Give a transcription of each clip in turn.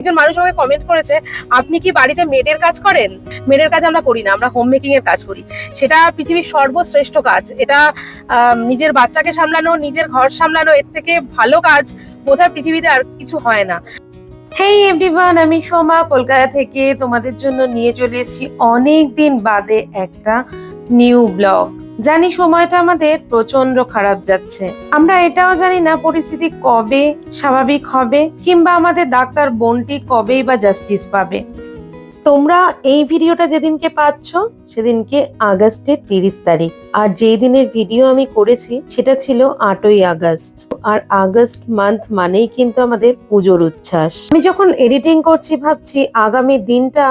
একজন মানুষ আমাকে কমেন্ট করেছে, আপনি কি বাড়িতে মেডের কাজ করেন? মেডের কাজ আমরা করি না, আমরা হোম মেকিং এর কাজ করি। সেটা পৃথিবীর সর্বশ্রেষ্ঠ কাজ। এটা নিজের বাচ্চাকে সামলানো, নিজের ঘর সামলানো, এর থেকে ভালো কাজ বোধহয় পৃথিবীতে আর কিছু হয় না। হেই এভরিওয়ান আমি সোমা, কলকাতা থেকে তোমাদের জন্য নিয়ে চলে এসেছি অনেক দিন বাদে একটা নিউ ব্লগ জানি সময়টা আমাদের প্রচণ্ড খারাপ যাচ্ছে। আমরা এটাও জানি না পরিস্থিতি কবে স্বাভাবিক হবে কিংবা আমাদের ডাক্তার বোনটি কবেই বা জাস্টিস পাবে। তোমরা এই ভিডিওটা যেদিনকে পাচ্ছ, সেদিনকে আগস্টের তিরিশ তারিখ। আর যেই দিনের ভিডিও আমি করেছি, সেটা ছিল আটই আগস্ট। আর আগস্ট মান্থ মানেই কিন্তু আমাদের পুজোর উচ্ছ্বাস। আমি যখন এডিটিং করছি, ভাবছি আগামী দিনটা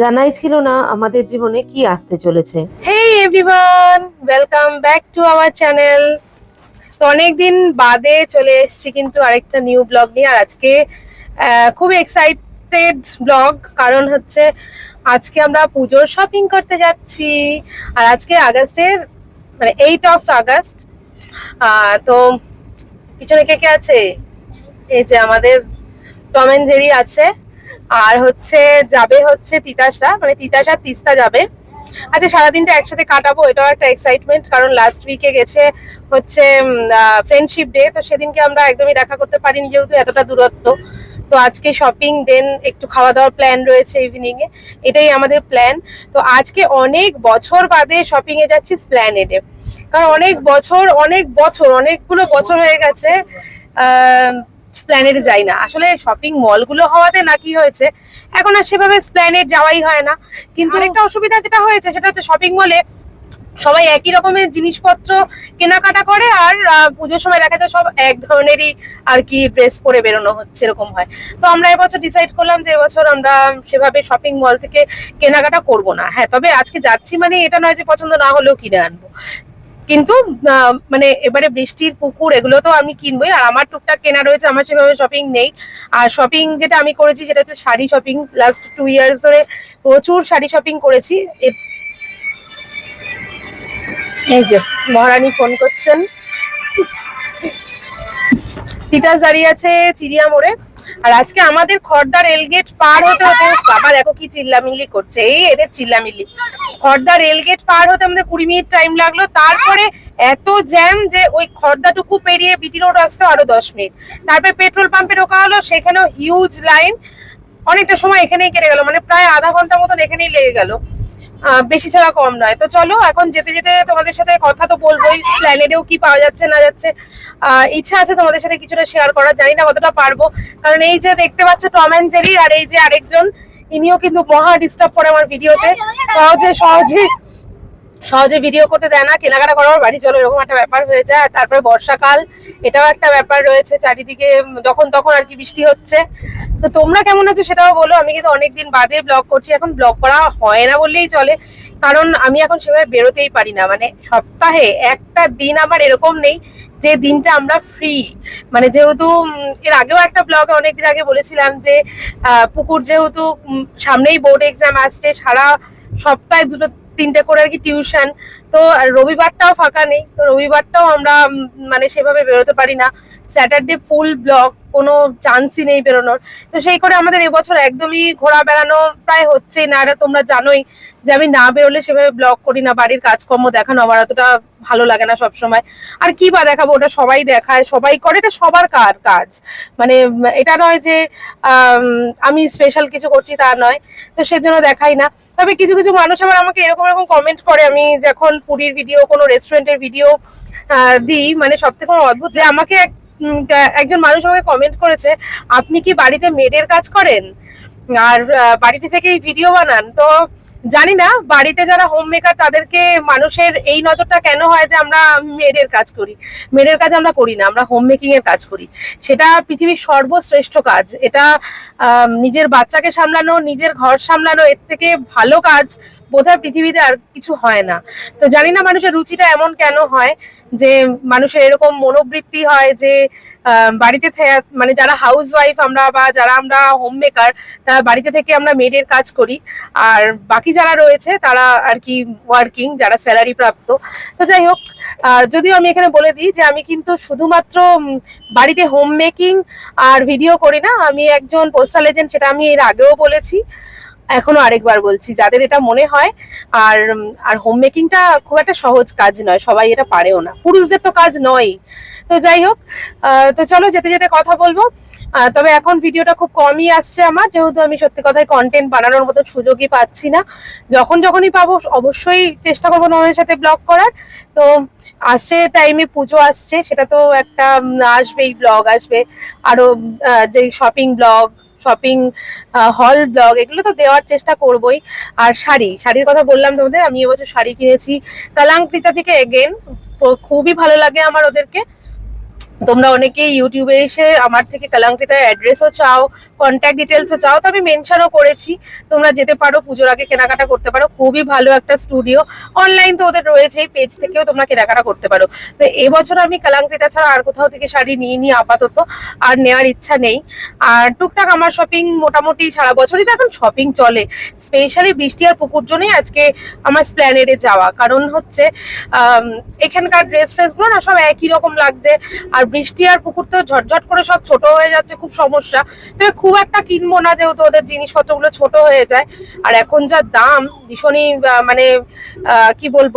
জানাই ছিল না আমাদের জীবনে কি আসতে চলেছে। Hey everyone welcome back to our channel তো অনেকদিন বাদে চলে এসেছি কিন্তু আরেকটা নিউ ব্লগ নিয়ে, আর আজকে খুব খুব এক্সাইটেড ব্লগ কারণ হচ্ছে আজকে আমরা পুজোর শপিং করতে যাচ্ছি। আর আজকে আগস্টের মানে এইট অফ আগস্ট। তো পিছনে কে কে আছে? এই যে আমাদের টম এন্ড জেরি আছে। আর হচ্ছে যাবে হচ্ছে তিতাসরা মানে তিতাস আর তিস্তা যাবে। আচ্ছা সারাদিনটা একসাথে কাটাবো, এটাও একটা এক্সাইটমেন্ট কারণ লাস্ট উইকে গেছে হচ্ছে ফ্রেন্ডশিপ ডে তো সেদিনকে আমরা একদমই দেখা করতে পারিনি, যেহেতু এতটা দূরত্ব। তো আজকে শপিং দেন একটু খাওয়া দাওয়ার প্ল্যান রয়েছে ইভিনিং এ এটাই আমাদের প্ল্যান তো আজকে অনেক বছর বাদে শপিং এ যাচ্ছি স্প্ল্যানেডে কারণ অনেক বছর অনেক বছর অনেকগুলো বছর হয়ে গেছে স্প্ল্যানেডে যাই না। আসলে শপিং মলগুলো হওয়াতে না কি হয়েছে এখন আর সেভাবে স্প্ল্যানেড যাওয়াই হয় না। কিন্তু একটা অসুবিধা যেটা হয়েছে সেটা হচ্ছে শপিং মলে সবাই একই রকমের জিনিসপত্র কেনাকাটা করে আর পুজোর সময় দেখা যায় সব এক ধরনেরই আর কি ড্রেস পরে বেরোনো হচ্ছে, এরকম হয়। তো আমরা এবছর ডিসাইড করলাম যে এবছর আমরা সেভাবে শপিং মল থেকে কেনাকাটা করব না। হ্যাঁ তবে আজকে যাচ্ছি মানে এটা নয় যে পছন্দ না হলেও কিনে আনব। কিন্তু মানে এবারে বৃষ্টির পুকুর এগুলো তো আমি কিনবোই। আর আমার টুকটাক কেনা রয়েছে, আমার সেভাবে শপিং নেই। আর শপিং যেটা আমি করেছি সেটা হচ্ছে sari shopping last two years ধরে প্রচুর শাড়ি শপিং করেছি। এই যে, মহারানী ফোন করছেন। তিতাস দাঁড়িয়ে আছে চিড়িয়া মোড়ে। আর আজকে আমাদের খড়দা রেলগেট পার হতে হতে বাবা দেখো কি চিল্লামিল্লি করছে, এই এদের চিল্লামিল্লি। খড়দা রেলগেট পার হতে আমাদের কুড়ি মিনিট টাইম লাগল, তারপরে এত জ্যাম যে ওই খড়দাটুকু পেরিয়ে বিটি রোড আসতে আরও দশ মিনিট। তারপরে পেট্রোল পাম্পে ঢোকা হলো, সেখানেও হিউজ লাইন অনেকটা সময় এখানেই কেটে গেল মানে প্রায় আধা ঘণ্টা মতন এখানেই লেগে গেল। বেশি ছাড়া কম নয়। তো চলো, এখন যেতে যেতে তোমাদের সাথে কথা তো বলবোই। প্ল্যানেটেও কি পাওয়া যাচ্ছে, না যাচ্ছে ইচ্ছা আছে তোমাদের সাথে কিছুটা শেয়ার করার। জানি না কতটা পারব। কারণ এই যে দেখতে পাচ্ছ টম অ্যান্ড জেরি আর এই যে আরেকজন, ইনিও কিন্তু মহা ডিস্টার্ব করে আমার ভিডিওতে সহজে সহজে সহজে ভিডিও করতে দেয় না, কেনাকাটা করার বাড়ি চলো, এরকম একটা ব্যাপার হয়ে যায়। তারপরে বর্ষাকাল, এটাও একটা ব্যাপার রয়েছে চারিদিকে, যখন তখন আর কি বৃষ্টি হচ্ছে। তো তোমরা কেমন আছো সেটাও বলো, আমি কিন্তু অনেকদিন বাদে ব্লগ করছি, এখন ব্লগ করা হয় না বললেই চলে। কারণ আমি এখন সেভাবে বেরোতেই পারি না মানে সপ্তাহে একটা দিন আমার এরকম নেই যে দিনটা আমরা ফ্রি মানে যেহেতু এর আগেও একটা ব্লগে অনেকদিন আগে বলেছিলাম যে পুকুর যেহেতু সামনেই বোর্ড এক্সাম আসছে, সারা সপ্তাহে দুটো তিনটে করে আর কি টিউশন তো রবিবারটাও ফাঁকা নেই, তো রবিবারটাও আমরা মানে সেভাবে বেরোতে পারি না। স্যাটারডে ফুল ব্লক কোনো চান্সই নেই বেরোনোর। তো সেই করে আমাদের এবছর একদমই ঘোরা বেড়ানো প্রায় হচ্ছেই না। এটা তোমরা জানোই যে আমি না বেরোলে সেভাবে ব্লগ করি না, বাড়ির কাজকর্ম দেখানো আমার অতটা ভালো লাগে না সবসময়। আর কি বা দেখাবো, ওটা সবাই দেখায়, সবাই করে, এটা সবার কার কাজ। মানে এটা নয় যে, আমি স্পেশাল কিছু করছি তা নয়, তো সেজন্য দেখাই না। তবে কিছু কিছু মানুষ আবার আমাকে এরকম এরকম কমেন্ট করে, আমি যখন পুরীর ভিডিও কোনো রেস্টুরেন্টের ভিডিও দিই। মানে সব থেকে অদ্ভুত যে আমাকে এক- একজন মানুষ আমাকে কমেন্ট করেছে, আপনি কি বাড়িতে মেডের কাজ করেন? আর বাড়িতে থেকেই ভিডিও বানান? তো জানি না, বাড়িতে যারা হোম মেকার তাদেরকে মানুষের এই নজরটা কেন হয় যে আমরা মেয়েদের কাজ করি? মেডের কাজ আমরা করি না, আমরা হোম মেকিং এর কাজ করি। সেটা পৃথিবীর সর্বশ্রেষ্ঠ কাজ। এটা নিজের বাচ্চাকে সামলানো, নিজের ঘর সামলানো, এর থেকে ভালো কাজ বোধহয় পৃথিবীতে আর কিছু হয় না। তো জানি না মানুষের রুচিটা এমন কেন হয় যে মানুষের এরকম মনোবৃত্তি হয় যে বাড়িতে মানে যারা হাউস ওয়াইফ আমরা বা যারা আমরা হোম মেকার তারা বাড়িতে থেকে আমরা মেডের কাজ করি। আর বাকি যারা রয়েছে, তারা আর কি ওয়ার্কিং যারা স্যালারি প্রাপ্ত। তো যাই হোক যদিও আমি এখানে বলে দিই যে আমি কিন্তু শুধুমাত্র বাড়িতে হোম মেকিং আর ভিডিও করি না। আমি একজন পোস্টাল এজেন্ট সেটা আমি এর আগেও বলেছি। এখনও আরেকবার বলছি যাদের এটা মনে হয় আর আর হোম মেকিংটা খুব একটা সহজ কাজ নয় সবাই এটা পারেও না। পুরুষদের তো কাজ নয় তো যাই হোক তো চলো যেতে যেতে কথা বলব। তবে এখন ভিডিওটা খুব কমই আসছে আমার যেহেতু আমি সত্যি কথায় কন্টেন্ট বানানোর মতো সুযোগই পাচ্ছি না। যখন যখনই পাবো অবশ্যই চেষ্টা করব তোমাদের সাথে ব্লগ করার। তো আসছে টাইমে পুজো আসছে সেটা তো একটা আসবেই ব্লগ আসবে। আরও আহ, যে শপিং ব্লগ শপিং হল ব্লগ এগুলো তো দেওয়ার চেষ্টা করবই। আর শাড়ি, শাড়ির কথা বললাম তোমাদের, আমি এবছর শাড়ি কিনেছি। কালাঙ্কৃতা থেকে এগেন খুবই ভালো লাগে আমার ওদেরকে। তোমরা অনেকেই ইউটিউবে এসে আমার থেকে কালাঙ্কৃতার অ্যাড্রেসও চাও কন্ট্যাক্ট ডিটেলসও চাও, তো আমি মেনশনও করেছি। তোমরা যেতে পারো, পুজোর আগে কেনাকাটা করতে পারো। খুবই ভালো একটা স্টুডিও অনলাইন তো ওদের রয়েছে পেজ থেকেও তোমরা কেনাকাটা করতে পারো। তো এবছর আমি কালাঙ্কৃতা ছাড়া আর কোথাও থেকে শাড়ি নিয়ে নিই আপাতত, আর নেওয়ার ইচ্ছা নেই। আর টুকটাক আমার শপিং মোটামুটি সারা বছরই তো এখন শপিং চলে। স্পেশালি বৃষ্টি আর পুকুর জন্যই আজকে আমার স্প্ল্যানেডে যাওয়া। কারণ হচ্ছে এখানকার ড্রেস ফ্রেসগুলো না সব একই রকম লাগছে। আর বৃষ্টি আর পুকুর তো ঝটঝট করে সব ছোট হয়ে যাচ্ছে, খুব সমস্যা। তবে খুব একটা কিনবো না যেহেতু ওদের জিনিসপত্রগুলো ছোট হয়ে যায়। আর এখন যা দাম, ভীষণই মানে কি বলব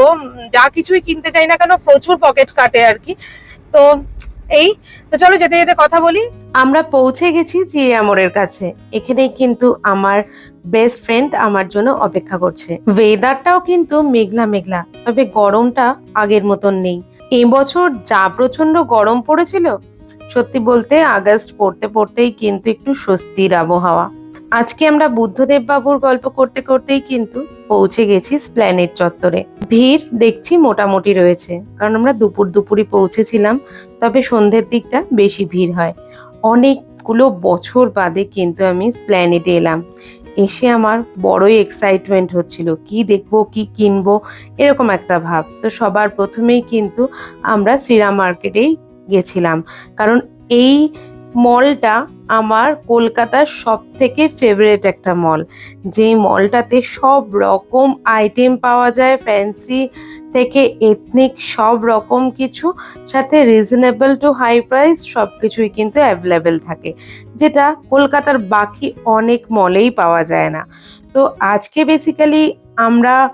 যা কিছুই কিনতে চাই না কেন প্রচুর পকেট কাটে আর কি। তো এই, তো চলো যেতে যেতে কথা বলি। আমরা পৌঁছে গেছি চিড়িয়ামোড়ের কাছে। এখানেই কিন্তু আমার বেস্ট ফ্রেন্ড আমার জন্য অপেক্ষা করছে। ওয়েদারটাও কিন্তু মেঘলা মেঘলা, তবে গরমটা আগের মতন নেই। এবছর যা প্রচণ্ড গরম পড়েছিল, সত্যি বলতে আগস্ট পড়তে পড়তেই কিন্তু একটু স্বস্তির আবহাওয়া। আজকে আমরা বুদ্ধদেব বাবুর গল্প করতে করতেই কিন্তু পৌঁছে গেছি স্প্ল্যানেট চত্বরে। ভিড় দেখছি মোটামুটি রয়েছে, কারণ আমরা দুপুর দুপুরই পৌঁছেছিলাম, তবে সন্ধ্যের দিকটা বেশি ভিড় হয়। অনেকগুলো বছর বাদে কিন্তু আমি স্প্ল্যানেটে এলাম। এসে আমার বড়ই এক্সাইটমেন্ট হচ্ছিল। কি দেখব, কি কিনব, এরকম একটা ভাব। তো সবার প্রথমেই কিন্তু আমরা শ্রীরাম মার্কেটেই গেছিলাম। কারণ এই মলটা আমার কলকাতার সব থেকে ফেভারেট একটা মল। যে মলটাতে সব রকম আইটেম পাওয়া যায় ফ্যান্সি থেকে এথনিক সব রকম কিছু, সাথে রিজনেবল টু হাই প্রাইস সব কিছুই কিন্তু অ্যাভেলেবেল থাকে। যেটা কলকাতার বাকি অনেক মলেই পাওয়া যায় না। তো আজকে বেসিক্যালি আমরা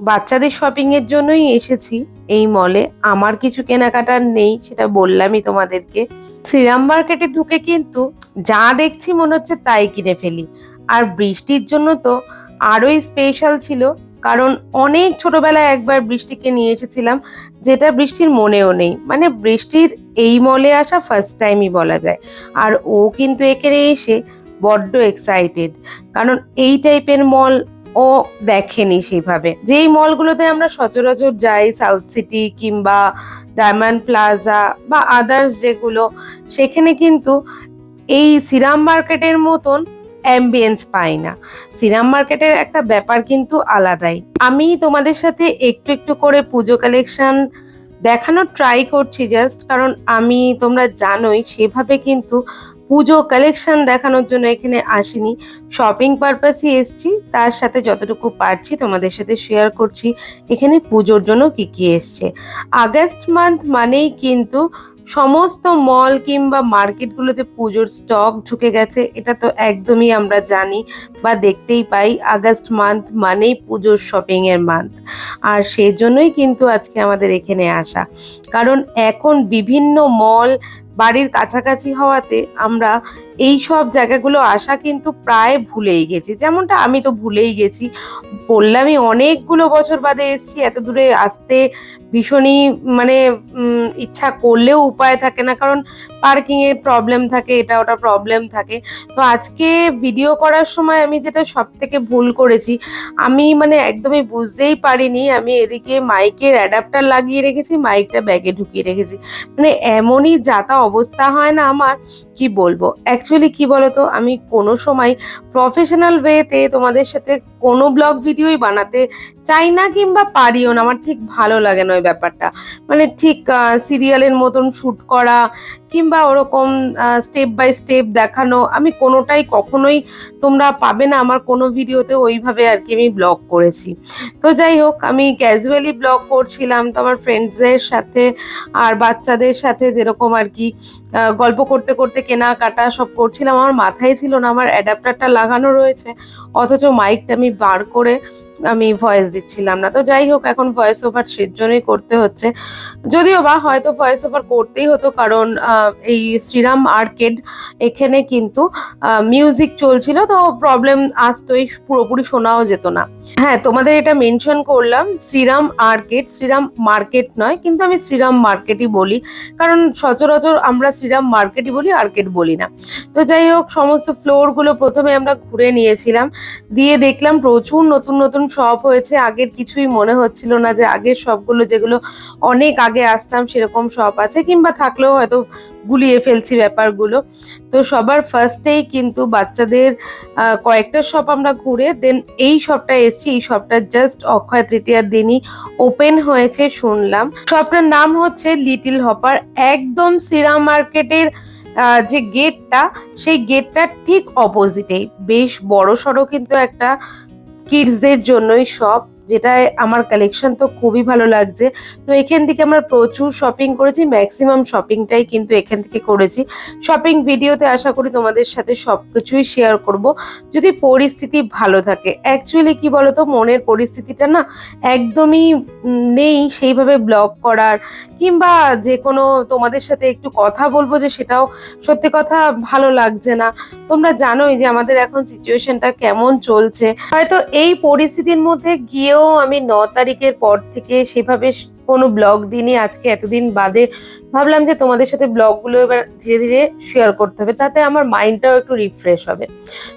বাচ্চাদের শপিং এর জন্যই এসেছি এই মলে। আমার কিছু কেনাকাটার নেই, সেটা বললামই তোমাদেরকে। শ্রীরাম মার্কেটে ঢুকে কিন্তু যা দেখছি মনে হচ্ছে তাই কিনে ফেলি। আর বৃষ্টির জন্য তো আরোই স্পেশাল ছিল, কারণ অনেক ছোটবেলায় একবার বৃষ্টিকে নিয়ে এসেছিলাম, যেটা বৃষ্টির মনেও নেই। মানে বৃষ্টির এই মলে আসা ফার্স্ট টাইমই বলা যায়। আর ও কিন্তু এখানে এসে বড্ড এক্সাইটেড কারণ এই টাইপের মল ও দেখেনি সেইভাবে যেই মলগুলোতে আমরা সচরাচর যাই সাউথ সিটি কিংবা ডায়মন্ড প্লাজা বা আদার্স যেগুলো, সেখানে কিন্তু এই সিরাম মার্কেটের মতন অ্যাম্বিয়েন্স পাই না। সিরাম মার্কেটের একটা ব্যাপার কিন্তু আলাদাই। আমি তোমাদের সাথে একটু একটু করে পুজো কালেকশন দেখানোর ট্রাই করছি জাস্ট কারণ আমি, তোমরা জানোই, সেভাবে কিন্তু পুজো কালেকশন দেখানোর জন্য এখানে আসিনি। শপিং পারপাসই এসছি, তার সাথে যতটুকু পারছি তোমাদের সাথে শেয়ার করছি, এখানে পুজোর জন্য কি কি এসছে। আগস্ট মান্থ মানেই কিন্তু সমস্ত মল কিংবা মার্কেটগুলোতে পুজোর স্টক ঢুকে গেছে, এটা তো একদমই আমরা জানি বা দেখতেই পাই। আগস্ট মান্থ মানেই পুজোর শপিংয়ের মান্থ আর সেজন্যই কিন্তু আজকে আমাদের এখানে আসা। কারণ এখন বিভিন্ন মল বাড়ির কাছাকাছি হওয়াতে আমরা এই সব জায়গাগুলো আসা কিন্তু প্রায় ভুলেই গেছি। যেমনটা আমি তো ভুলেই গেছি। বললামই অনেকগুলো বছর বাদে এসেছি, এত দূরে আসতে ভীষণই মানে ইচ্ছা করলেও উপায় থাকে না। কারণ পার্কিংয়ের প্রবলেম থাকে, এটা ওটা প্রবলেম থাকে। তো আজকে ভিডিও করার সময় আমি যেটা সব থেকে ভুল করেছি, আমি মানে একদমই বুঝতেই পারিনি। আমি এদিকে মাইকের অ্যাডাপ্টার লাগিয়ে রেখেছি মাইকটা ব্যাগে ঢুকিয়ে রেখেছি। মানে এমনই যাতা অবস্থা হয় না আমার, কি বলব? অ্যাকচুয়ালি কি বলতো? আমি কোনো সময় প্রফেশনাল ওয়েতে তোমাদের সাথে কোনো ব্লগ ভিডিওই বানাতে চাই না কিংবা পারিও না, আমার ঠিক ভালো লাগে না ওই ব্যাপারটা। মানে ঠিক সিরিয়ালের মতন শ্যুট করা কিংবা ওরকম স্টেপ বাই স্টেপ দেখানো, আমি কোনোটাই কখনোই তোমরা পাবে না, আমার কোনো ভিডিওতে ওইভাবে আর কি আমি ব্লগ করেছি। তো যাই হোক, আমি ক্যাজুয়ালি ব্লগ করছিলাম তো আমার ফ্রেন্ডসদের সাথে আর বাচ্চাদের সাথে যেরকম আর কি গল্প করতে করতে কেনাকাটা সব করছিলাম, আমার মাথায় ছিল না, আমার অ্যাডাপ্টারটা লাগানো রয়েছে, অথচ মাইকটা আমি বার করে আমি ভয়েস দিচ্ছিলাম না। তো যাই হোক, এখন ভয়েস ওভার জন্যই করতে হচ্ছে। যদিও বা হয়তো ভয়েস ওভার করতেই হতো, কারণ এই শ্রীরাম আর্কেড এখানে কিন্তু মিউজিক চলছিল, তো প্রবলেম আসতোই পুরোপুরি শোনাও যেত না। হ্যাঁ তোমাদের এটা মেনশন করলাম, শ্রীরাম আর্কেড শ্রীরাম মার্কেট নয়, কিন্তু আমি শ্রীরাম মার্কেটই বলি। কারণ সচরাচর আমরা শ্রীরাম মার্কেটই বলি আর্কেট বলি না। তো যাই হোক, সমস্ত ফ্লোরগুলো প্রথমে আমরা ঘুরে নিয়েছিলাম। দিয়ে দেখলাম প্রচুর নতুন নতুন শপ হয়েছে, আগের কিছুই মনে হচ্ছিল না যে আগের শপগুলো যেগুলো অনেক আগে আসতাম সেরকম শপ আছে, কিংবা থাকলেও হয়তো গুলিয়ে ফেলছি ব্যাপারগুলো। তো সবার ফার্স্টেই কিন্তু বাচ্চাদের কয়েকটা শপ আমরা ঘুরে দেন এই শপটা এসছি, এই শপটা জাস্ট অক্ষয় তৃতীয়ার দিনই ওপেন হয়েছে শুনলাম। শপটার নাম হচ্ছে লিটিল হপার একদম সিরাম মার্কেটের যে গেটটা সেই গেটটার ঠিক অপোজিটেই বেশ বড় সড়ো কিন্তু একটা কিডসদের জন্যই শপ যেটায় আমার কালেকশন তো খুবই ভালো লাগছে। তো এখান থেকে আমরা প্রচুর শপিং করেছি ম্যাক্সিমাম শপিংটাই কিন্তু এখান থেকে করেছি। শপিং ভিডিওতে আশা করি তোমাদের সাথে সব কিছুই শেয়ার করব। যদি পরিস্থিতি ভালো থাকে অ্যাকচুয়ালি কি বলতো, মনের পরিস্থিতিটা না একদমই নেই সেইভাবে ব্লগ করার, কিংবা যে কোনো তোমাদের সাথে একটু কথা বলব যে সেটাও সত্যি কথা ভালো লাগছে না। তোমরা জানোই যে আমাদের এখন সিচুয়েশনটা কেমন চলছে। হয়তো এই পরিস্থিতির মধ্যে গিয়েও আমি ন তারিখের পর থেকে সেভাবে কোনো ব্লগ দিনই আজকে এতদিন বাদে ভাবলাম যে তোমাদের সাথে ব্লগগুলো এবার ধীরে ধীরে শেয়ার করতে হবে, তাতে আমার মাইন্ডটাও একটু রিফ্রেশ হবে।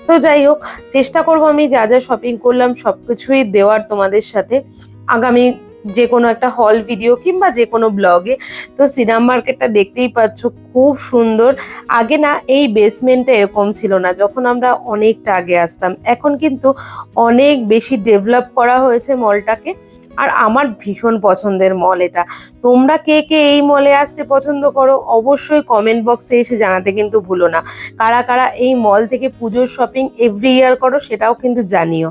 তো যাই হোক, চেষ্টা করব আমি যা যা শপিং করলাম সব কিছুই দেওয়ার তোমাদের সাথে। আগামী যে কোনো একটা হল ভিডিও কিংবা যে কোনো ব্লগে তো সিনেমা মার্কেটটা দেখতেই পাচ্ছ, খুব সুন্দর। আগে না এই বেসমেন্টটা এরকম ছিল না, যখন আমরা অনেকটা আগে আসতাম। এখন কিন্তু অনেক বেশি ডেভেলপ করা হয়েছে মলটাকে আর আমার ভীষণ পছন্দের মল এটা। তোমরা কে কে এই মলে আসতে পছন্দ করো, অবশ্যই কমেন্ট বক্সে এসে জানাতে কিন্তু ভুলো না। কারা কারা এই মল থেকে পুজোর শপিং এভরি ইয়ার করো সেটাও কিন্তু জানিও।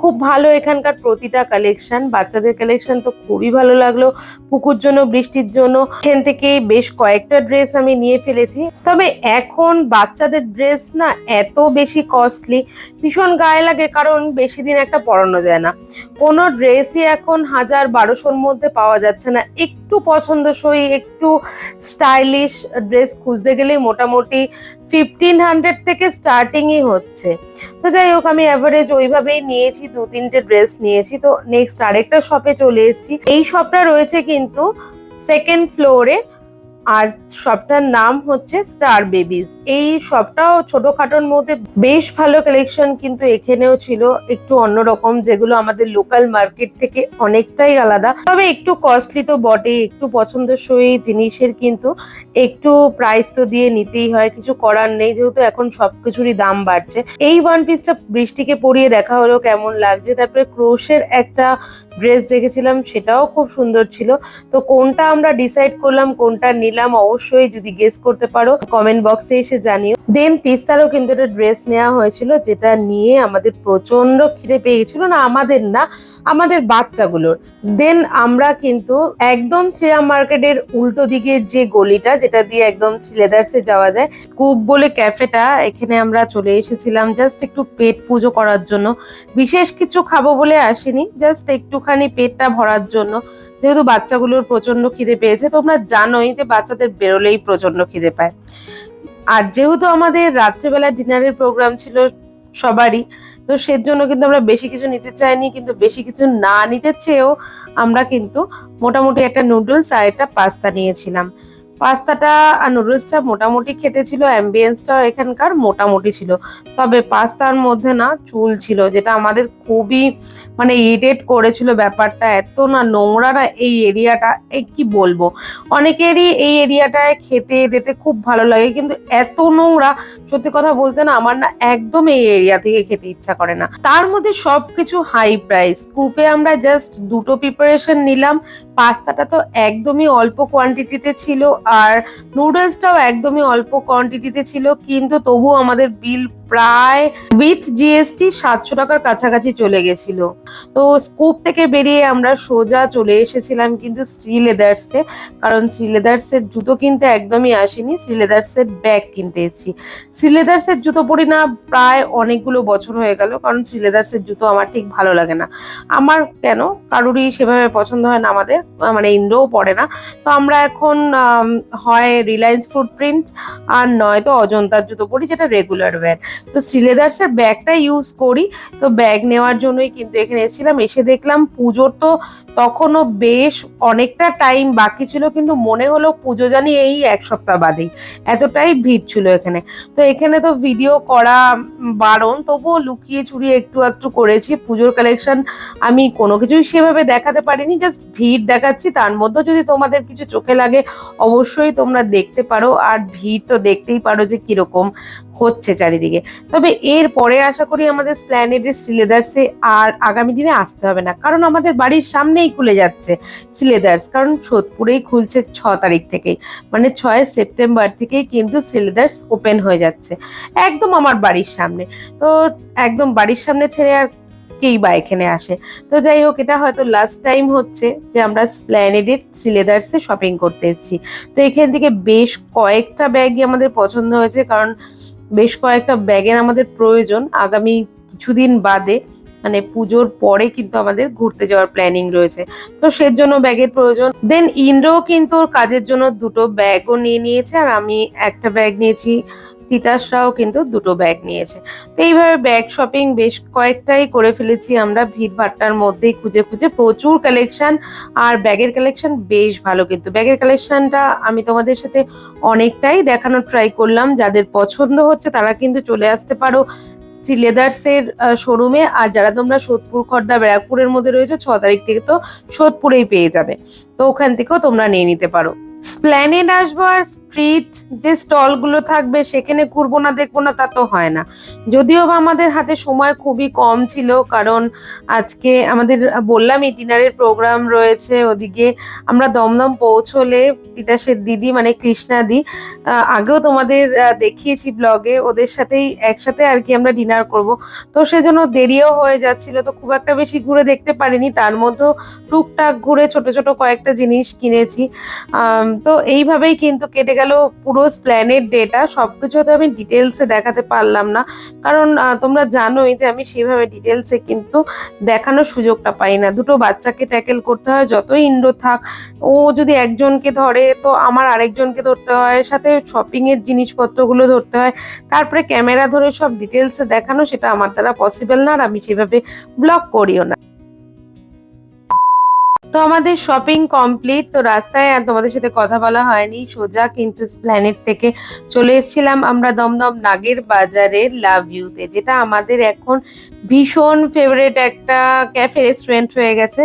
খুব ভালো এখানকার প্রতিটা কালেকশন বাচ্চাদের কালেকশন তো খুবই ভালো লাগল। পুকুর জন্য, বৃষ্টির জন্য, এখান থেকে বেশ কয়েকটা ড্রেস আমি নিয়ে ফেলেছি। তবে এখন বাচ্চাদের ড্রেস না এত বেশি কস্টলি ভীষণ গায়ে লাগে কারণ বেশি দিন একটা পরানো যায় না। কোনো ড্রেসই এখন হাজার বারোশোর মধ্যে পাওয়া যাচ্ছে না। একটু পছন্দসই, একটু স্টাইলিশ ড্রেস খুঁজতে গেলেই মোটামুটি ফিফটিন হান্ড্রেড থেকে স্টার্টিংই হচ্ছে। তো যাই হোক, আমি অ্যাভারেজ ওইভাবেই নিয়েছি, দু তিনটে ড্রেস নিয়েছি। তো নেক্সট আরেকটা শপে চলে এসেছি। এই শপটা রয়েছে কিন্তু সেকেন্ড ফ্লোরে আর শপটার নাম হচ্ছে স্টার বেবিজ এই শপটাও ছোটখাটোর মধ্যে বেশ ভালো কালেকশন কিন্তু এখানেও ছিল। একটু অন্যরকম, যেগুলো আমাদের লোকাল মার্কেট থেকে অনেকটাই আলাদা। তবে একটু কস্টলি তো বটেই, একটু পছন্দসই জিনিসের কিন্তু একটু প্রাইস তো দিয়ে নিতেই হয়, কিছু করার নেই, যেহেতু এখন সবকিছুরই দাম বাড়ছে। এই ওয়ান পিসটা বৃষ্টিকে পরিয়ে দেখা হলো, কেমন লাগছে? তারপরে ক্রোশের একটা ড্রেস দেখেছিলাম, সেটাও খুব সুন্দর ছিল। তো কোনটা আমরা ডিসাইড করলাম, কোনটা নিলাম অবশ্যই যদি গেস করতে পারো কমেন্ট বক্সে এসে জানিও। দেন তিস্তারও কিন্তু একটা ড্রেস নেওয়া হয়েছিল, যেটা নিয়ে আমাদের প্রচণ্ড খিদে পেয়ে গেছিল। না, আমাদের না, আমাদের বাচ্চাগুলোর। দেন আমরা কিন্তু একদম শ্রীরাম মার্কেটের উল্টো দিকে যে গলিটা, যেটা দিয়ে একদম লেদার্সে যাওয়া যায় কুক বলে ক্যাফেটা, এখানে আমরা চলে এসেছিলাম জাস্ট একটু পেট পুজো করার জন্য। বিশেষ কিছু খাব বলে আসিনি জাস্ট একটুখানি পেটটা ভরার জন্য। যেহেতু বাচ্চাগুলোর প্রচণ্ড খিদে পেয়েছে, তোমরা জানোই যে বাচ্চাদের বেরোলেই প্রচণ্ড খিদে পায়। আর যেহেতু আমাদের রাত্রেবেলা ডিনারের প্রোগ্রাম ছিল সবারই, তো সেজন্য কিন্তু আমরা বেশি কিছু নিতে চাইনি, কিন্তু বেশি কিছু না নিতে চেয়েও আমরা কিন্তু মোটামুটি একটা নুডলস আর একটা পাস্তা নিয়েছিলাম। পাস্তাটা আর নুডলসটা মোটামুটি খেতে ছিল অ্যাম্বিয়েন্সটাও এখানকার মোটামুটি ছিল। তবে পাস্তার মধ্যে না চুল ছিল, যেটা আমাদের খুবই মানে ইরিটেট করেছিল ব্যাপারটা। এত না নোংরা না এই এরিয়াটা এই কি বলব? অনেকেরই এই এরিয়াটায় খেতে দিতে খুব ভালো লাগে, কিন্তু এত নোংরা, সত্যি কথা বলতে না আমার না একদম এই এরিয়া থেকে খেতে ইচ্ছা করে না। তার মধ্যে সবকিছু হাই প্রাইস কুপে আমরা জাস্ট দুটো প্রিপারেশন নিলাম। পাস্তাটা তো একদমই অল্প কোয়ান্টিটিতে ছিল আর নুডলসটাও একদমই অল্প কোয়ান্টিটিতে ছিল কিন্তু তবু আমাদের বিল প্রায় উইথ জিএসটি সাতশো টাকার কাছাকাছি চলে গেছিল। তো স্কুপ থেকে বেরিয়ে আমরা সোজা চলে এসেছিলাম কিন্তু শ্রী লেদার্সে কারণ শ্রী লেদার্সের জুতো কিনতে একদমই আসেনি শ্রী লেদার্সের ব্যাগ কিনতে এসেছি। শ্রী লেদার্সের জুতো পরি না, প্রায় অনেকগুলো বছর হয়ে গেল, কারণ শ্রী লেদার্সের জুতো আমার ঠিক ভালো লাগে না। আমার কেন? কারুরই সেভাবে পছন্দ হয় না আমাদের মানে ইন্দ্রও পড়ে না। তো আমরা এখন হয় রিলায়েন্স ফুটপ্রিন্ট আর নয় তো অজন্তার জুতো পরি, যেটা রেগুলার ওয়্যার তো শ্রীলেদার্সের ব্যাগটা ইউজ করি। তো ব্যাগ নেওয়ার জন্যই কিন্তু এখানে এসেছিলাম। এসে দেখলাম পুজোর তো তখনও বেশ অনেকটা টাইম বাকি ছিল, কিন্তু মনে হলো পুজো জানি এই এক সপ্তাহ বাদেই। এতটাই ভিড় ছিল এখানে। তো এখানে তো ভিডিও করা বারণ, তবুও লুকিয়ে চুরিয়ে একটু আধটু করেছি। পুজোর কালেকশন আমি কোনো কিছুই সেভাবে দেখাতে পারিনি জাস্ট ভিড় দেখাচ্ছি। তার মধ্যে যদি তোমাদের কিছু চোখে লাগে, অবশ্যই তোমরা দেখতে পারো। আর ভিড় তো দেখতেই পারো যে কীরকম। হচ্ছে চারিদিকে। তবে এর পরে আশা করি আমাদের স্প্ল্যানেডের শ্রীলেদার্সে আর আগামী দিনে আসতে হবে না। কারণ আমাদের বাড়ির সামনেই খুলে যাচ্ছে শ্রীলেদার্স। কারণ সোদপুরেই খুলছে ছ তারিখ থেকেই। মানে ছয় সেপ্টেম্বর থেকেই কিন্তু শ্রীলেদার্স ওপেন হয়ে যাচ্ছে। একদম আমার বাড়ির সামনে। তো একদম বাড়ির সামনে ছেড়ে আর কেই বা এখানে আসে? তো যাই হোক, এটা হয়তো লাস্ট টাইম হচ্ছে যে আমরা স্প্ল্যানেডের শ্রীলেদার্সে শপিং করতে এসেছি। তো এখান থেকে বেশ কয়েকটা ব্যাগই আমাদের পছন্দ হয়েছে। কারণ বেশ কয়েকটা ব্যাগের আমাদের প্রয়োজন। আগামী কিছুদিন বাদে মানে পুজোর পরে কিন্তু আমাদের ঘুরতে যাওয়ার প্ল্যানিং রয়েছে। তো সের জন্য ব্যাগের প্রয়োজন। দেন ইন্দ্রও কিন্তু ওর কাজের জন্য দুটো ব্যাগও নিয়ে নিয়েছে, আর আমি একটা ব্যাগ নিয়েছি। তিতাসরাও কিন্তু দুটো ব্যাগ নিয়েছে। তো এইভাবে ব্যাগ শপিং বেশ কয়েকটাই করে ফেলেছি আমরা। ভিড় ভাট্টার মধ্যেই খুঁজে খুঁজে প্রচুর কালেকশন আর ব্যাগের কালেকশন বেশ ভালো কিন্তু। ব্যাগের কালেকশনটা আমি তোমাদের সাথে অনেকটাই দেখানোর ট্রাই করলাম। যাদের পছন্দ হচ্ছে তারা কিন্তু চলে আসতে পারো লেদার্সের শোরুমে আর যারা তোমরা সোদপুর, খর্দা, ব্যারাকপুরের মধ্যে রয়েছে, ছ তারিখ থেকে তো সোদপুরেই পেয়ে যাবে। তো ওখান থেকেও তোমরা নিয়ে নিতে পারো। স্প্ল্যানেড আসব আর স্ট্রিট যে স্টলগুলো থাকবে, সেখানে ঘুরবো না, দেখব না, তা তো হয় না। যদিও বা আমাদের হাতে সময় খুবই কম ছিল, কারণ আজকে আমাদের বললাম ডিনারের প্রোগ্রাম রয়েছে, ওদিকে আমরা দমদম পৌঁছলে তিতাসের দিদি মানে কৃষ্ণাদি আগেও তোমাদের দেখিয়েছি ব্লগে, ওদের সাথেই একসাথে আর কি আমরা ডিনার করব। তো সেজন্য দেরিও হয়ে যাচ্ছিল, তো খুব একটা বেশি ঘুরে দেখতে পারিনি, তার মধ্যেও টুকটাক ঘুরে ছোট ছোট কয়েকটা জিনিস কিনেছি। তো এইভাবেই কিন্তু কেটে গেল পুরো স্প্ল্যানেড ডেটা সবকিছু তো আমি ডিটেলসে দেখাতে পারলাম না। কারণ তোমরা জানোই যে আমি সেভাবে ডিটেলসে কিন্তু দেখানোর সুযোগটা পাই না। দুটো বাচ্চাকে ট্যাকেল করতে হয়, যতই ইন্ডো থাক। ও যদি একজনকে ধরে, তো আমার আরেকজনকে ধরতে হয়। সাথে শপিংয়ের জিনিসপত্রগুলো ধরতে হয়। তারপরে ক্যামেরা ধরে সব ডিটেলসে দেখানো, সেটা আমার দ্বারা পসিবল না। আর আমি সেভাবে ব্লগ করিও না। তো আমাদের শপিং কমপ্লিট তো রাস্তায় আর তোমাদের সাথে কথা বলা হয়নি। সোজা কিন্তু প্ল্যানেট থেকে চলে এসেছিলাম আমরা দমদম নাগের বাজারের লাভ ইউতে যেটা আমাদের এখন ভীষণ ফেভারিট একটা ক্যাফে রেস্টুরেন্ট হয়ে গেছে।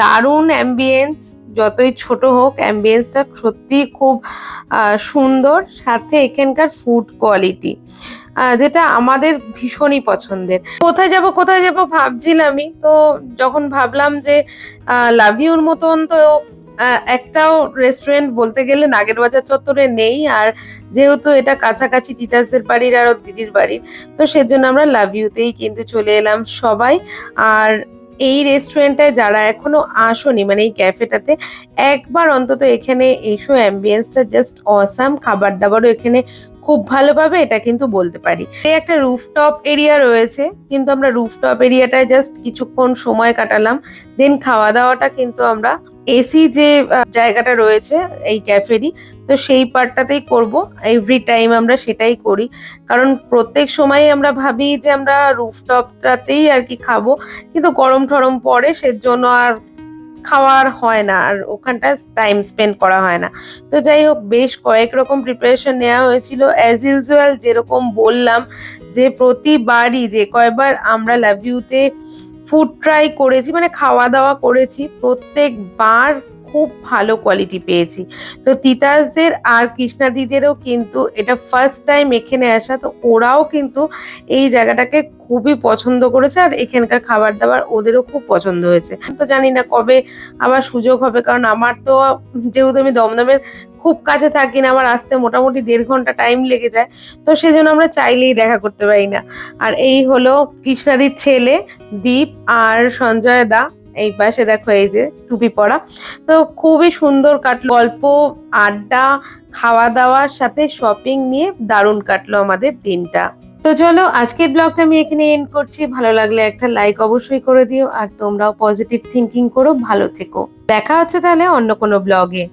দারুণ অ্যাম্বিয়েন্স যতই ছোট হোক অ্যাম্বিয়েন্সটা সত্যি খুব সুন্দর, সাথে এখানকার ফুড কোয়ালিটি যেটা আমাদের ভীষণই পছন্দের। কোথায় যাব কোথায় যাব ভাবছিলামই তো যখন ভাবলাম যে লাভ ইউর মতন, তো একটাও রেস্টুরেন্ট বলতে গেলে নাগের বাজার চত্বরে নেই। আর যেহেতু এটা কাছাকাছি তিতাসের বাড়ির আর দিদির বাড়ির, তো সেজন্য আমরা লাভ ইউতেই কিন্তু চলে এলাম সবাই। আর এই রেস্টুরেন্টটায় যারা এখনও আসনি মানে এই ক্যাফেটাতে একবার অন্তত এখানে এসো অ্যাম্বিয়েন্সটা জাস্ট অসাম খাবার দাবারও এখানে খুব ভালোভাবে এটা কিন্তু বলতে পারি। এই একটা রুফটপ এরিয়া রয়েছে, কিন্তু আমরা রুফটপ এরিয়াটায় জাস্ট কিছুক্ষণ সময় কাটালাম। দেন খাওয়া দাওয়াটা কিন্তু আমরা এসি যে জায়গাটা রয়েছে এই ক্যাফেরই তো সেই পার্টটাতেই করব। এভরি টাইম আমরা সেটাই করি। কারণ প্রত্যেক সময় আমরা ভাবি যে আমরা রুফটপটাতেই আর কি খাব। কিন্তু গরম টরম পড়ে, সেজন্য আর খাওয়ার হয় না আর ওখানটা টাইম স্পেন্ড করা হয় না। তো যাই হোক, বেশ কয়েক রকম প্রিপারেশন নেওয়া হয়েছিল। অ্যাজ ইউজুয়াল যেরকম বললাম যে প্রতিবারই যে কয়বার আমরা লাভ ইউতে ফুড ট্রাই করেছি মানে খাওয়া দাওয়া করেছি, প্রত্যেকবার খুব ভালো কোয়ালিটি পেয়েছি। তো তিতাসদের আর কৃষ্ণাদিদেরও কিন্তু এটা ফার্স্ট টাইম এখানে আসা, তো ওরাও কিন্তু এই জায়গাটাকে খুবই পছন্দ করেছে আর এখানকার খাবার দাবার ওদেরও খুব পছন্দ হয়েছে। তো জানি না কবে আবার সুযোগ হবে, কারণ আমার তো যেহেতু আমি দমদমের খুব কাছে থাকি না, আমার আসতে মোটামুটি দেড় ঘণ্টা টাইম লেগে যায়, তো সেজন্য আমরা চাইলেই দেখা করতে পারি না। আর এই হলো কৃষ্ণারির ছেলে, দীপ আর সঞ্জয় দা। এই পাশে দেখো এই যে টুপি পরা। তো খুবই সুন্দর কাটলো। গল্প, আড্ডা খাওয়া দাওয়ার সাথে শপিং নিয়ে দারুণ কাটলো আমাদের দিনটা। তো চলো, আজকের ব্লগটা আমি এখানে এন্ড করছি। ভালো লাগলে একটা লাইক অবশ্যই করে দিও। আর তোমরাও পজিটিভ থিঙ্কিং করো, ভালো থেকো। দেখা হচ্ছে তাহলে অন্য কোনো ব্লগে